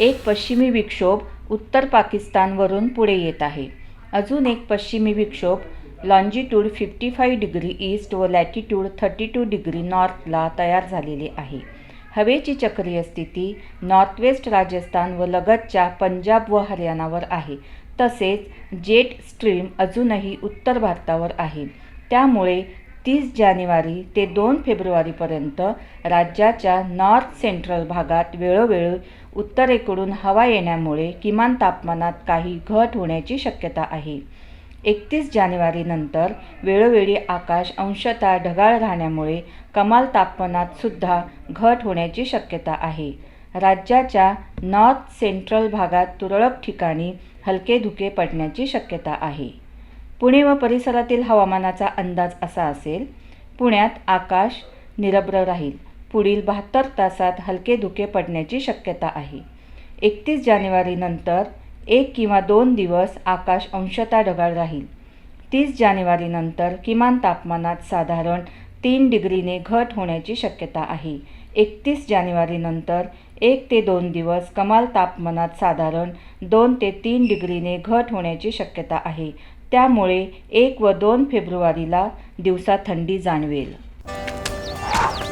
एक पश्चिमी विक्षोभ उत्तर पाकिस्तानवरून पुढे येत आहे. अजून एक पश्चिमी विक्षोभ longitude fifty five degree east व लॅटिट्यूड थर्टी टू डिग्री नॉर्थला तयार झालेले आहे. हवेची चक्रीय स्थिती नॉर्थवेस्ट राजस्थान व लगतच्या पंजाब व हरियाणावर आहे. तसेच जेट स्ट्रीम अजूनही उत्तर भारतावर आहे. त्यामुळे तीस जानेवारी ते दोन फेब्रुवारीपर्यंत राज्याच्या नॉर्थ सेंट्रल भागात वेळोवेळी उत्तरेकडून हवा येण्यामुळे किमान तापमानात काही घट होण्याची शक्यता आहे. एकतीस जानेवारीनंतर वेळोवेळी आकाश अंशतः ढगाळ राहण्यामुळे कमाल तापमानात सुद्धा घट होण्याची शक्यता आहे. राज्याच्या नॉर्थ सेंट्रल भागात तुरळक ठिकाणी हलके धुके पडण्याची शक्यता आहे. पुणे व परिसरातील हवामानाचा अंदाज असा असेल पुण्यात आकाश निरभ्र राहील. पुढील बहात्तर तासात हलके धुके पडण्याची शक्यता आहे. एकतीस जानेवारीनंतर एक किंवा दोन दिवस आकाश अंशतः ढगाळ राहील. तीस जानेवारीनंतर किमान तापमानात साधारण तीन डिग्रीने घट होण्याची शक्यता आहे. एकतीस जानेवारीनंतर एक ते दोन दिवस कमाल तापमानात साधारण दोन ते तीन डिग्रीने घट होण्याची शक्यता आहे. त्यामुळे एक व दोन फेब्रुवारीला दिवसा थंडी जाणवेल.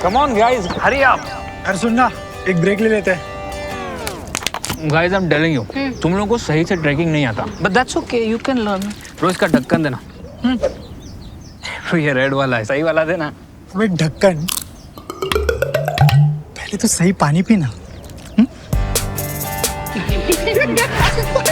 Come on guys hurry up अरे सुन ना एक ब्रेक ले लेते. हैं guys I am telling you तुम लोगों को सही से ट्रैकिंग नहीं आता. But that's okay, you can learn. रोज का ढक्कन देना. तो ये रेड वाला है. सही वाला देना. अबे ढक्कन? पहले तो सही पानी पीना.